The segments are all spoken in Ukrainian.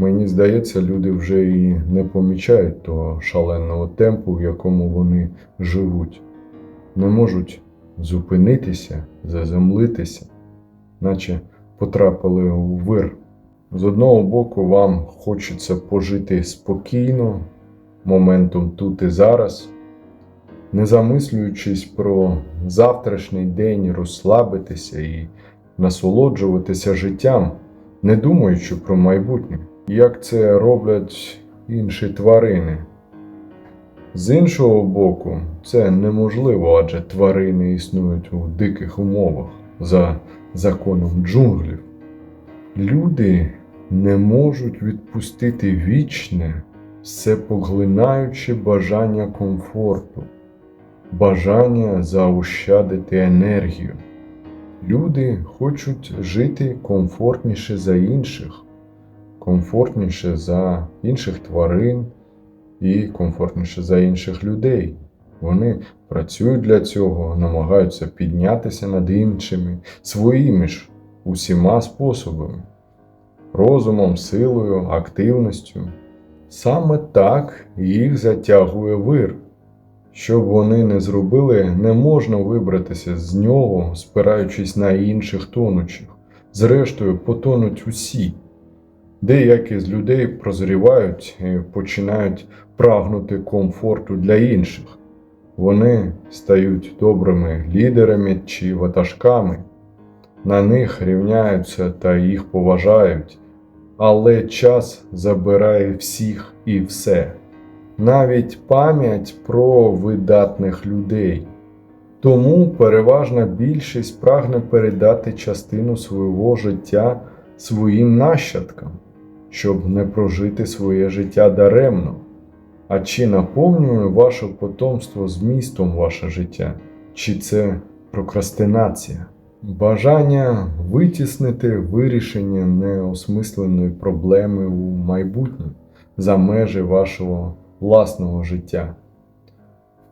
Мені здається, люди вже і не помічають того шаленого темпу, в якому вони живуть, не можуть зупинитися, заземлитися, наче потрапили у вир. З одного боку, вам хочеться пожити спокійно, моментом тут і зараз, не замислюючись про завтрашній день, розслабитися і насолоджуватися життям, не думаючи про майбутнє, як це роблять інші тварини. З іншого боку, це неможливо, адже тварини існують у диких умовах за законом джунглів. Люди не можуть відпустити вічне, всепоглинаюче бажання комфорту, бажання заощадити енергію. Люди хочуть жити комфортніше за інших, комфортніше за інших тварин і комфортніше за інших людей. Вони працюють для цього, намагаються піднятися над іншими своїми ж усіма способами, розумом, силою, активністю. Саме так їх затягує вир. Що б вони не зробили, не можна вибратися з нього, спираючись на інших тонучих. Зрештою, потонуть усі. Деякі з людей прозрівають і починають прагнути комфорту для інших. Вони стають добрими лідерами чи ватажками. На них рівняються та їх поважають, але час забирає всіх і все, навіть пам'ять про видатних людей. Тому переважна більшість прагне передати частину свого життя своїм нащадкам, щоб не прожити своє життя даремно. А чи наповнює ваше потомство змістом ваше життя, чи це прокрастинація? Бажання витіснити вирішення неосмисленої проблеми у майбутнє за межі вашого власного життя.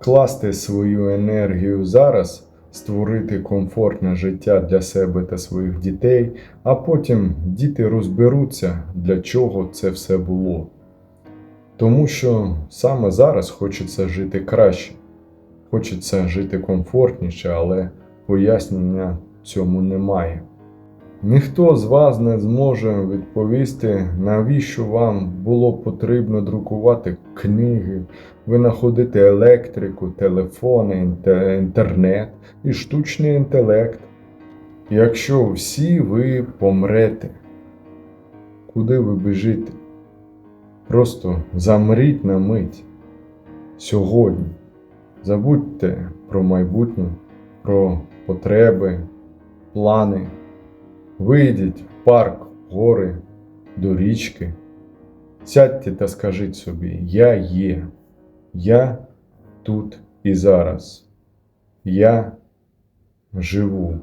Вкласти свою енергію зараз, створити комфортне життя для себе та своїх дітей, а потім діти розберуться, для чого це все було. Тому що саме зараз хочеться жити краще, хочеться жити комфортніше, але пояснення цьому немає. Ніхто з вас не зможе відповісти, навіщо вам було потрібно друкувати книги, винаходити електрику, телефони, інтернет і штучний інтелект. Якщо всі ви помрете, куди ви біжите? Просто замріть на мить сьогодні. Забудьте про майбутнє, про потреби, плани. Вийдіть в парк, гори, до річки. Сядьте та скажіть собі: Я є, я тут і зараз. Я живу.